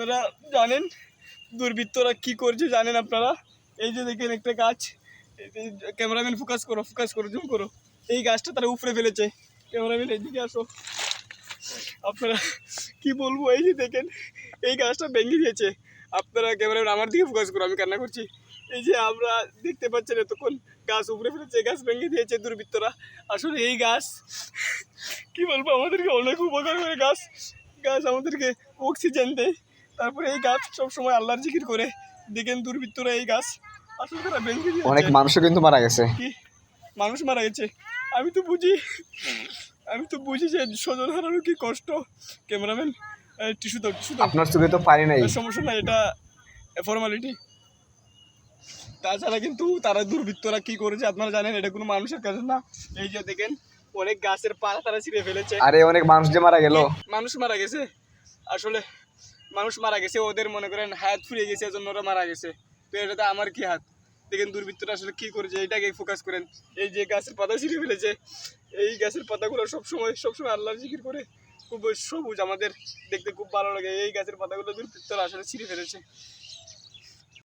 আপনারা জানেন দুর্বৃত্তরা কি করছে জানেন আপনারা? এই যে দেখেন একটা গাছ। ক্যামেরাম্যান ফোকাস করো ফোকাস করো জুম করো। এই গাছটা তারা উপরে ফেলেছে। ক্যামেরাম্যান, এইদিকে আসো। আপনারা কি বলব? এই যে দেখেন, এই গাছটা ভেঙে দিয়েছে। আপনারা ক্যামেরাম্যান আমার দিকে ফোকাস করো, আমি কান্না করছি। এই যে আমরা দেখতে পাচ্ছেন এতক্ষণ, গাছ উপরে ফেলেছে গাছ ভেঙে দিয়েছে দুর্বৃত্তরা। আসলে এই গাছ, কি বলব? আমাদেরকে অনেক উপকার করে গাছ। গাছ আমাদেরকে অক্সিজেন দেয়। তারপরে এই গাছ সব সময় আল্লাহর জিকির করে। দেখেন দুর্বৃত্তরা এই গাছ। আসলে তারা ভেঙে অনেক মানুষও কিন্তু মারা গেছে। মানুষ মারা গেছে। আমি তো বুঝি। আমি তো বুঝি যে স্বজন হারানো কি কষ্ট। ক্যামেরাম্যান টিস্যু দাও টিস্যু দাও। আপনার চোখে তো পারি নাই। সমস্যা নাই এটা ফর্মালিটি তাছাড়া কিন্তু তারা দুর্বৃত্তরা কি করেছে আপনারা জানেন এটা কোনো মানুষের কাছে না। এই যে দেখেন অনেক গাছের পাতা তারা ছিঁড়ে ফেলেছে। আরে অনেক মানুষ যে মারা গেল। মানুষ মারা গেছে। আসলে মানুষ মারা গেছে, ওদের মনে করেন হাত ফুরিয়ে গেছে, এজন্য ওরা মারা গেছে। তো এটাতে আমার কি হাত? দেখেন দুর্বৃত্তরা আসলে কী করেছে এটাকে ফোকাস করেন। এই যে গাছের পাতা ছিঁড়ে ফেলেছে, এই গাছের পাতাগুলো সবসময় সবসময় আল্লাহর জিকির করে খুব সবুজ, আমাদের দেখতে খুব ভালো লাগে। এই গাছের পাতাগুলো দুর্বৃত্তরা আসলে ছিঁড়ে ফেলেছে।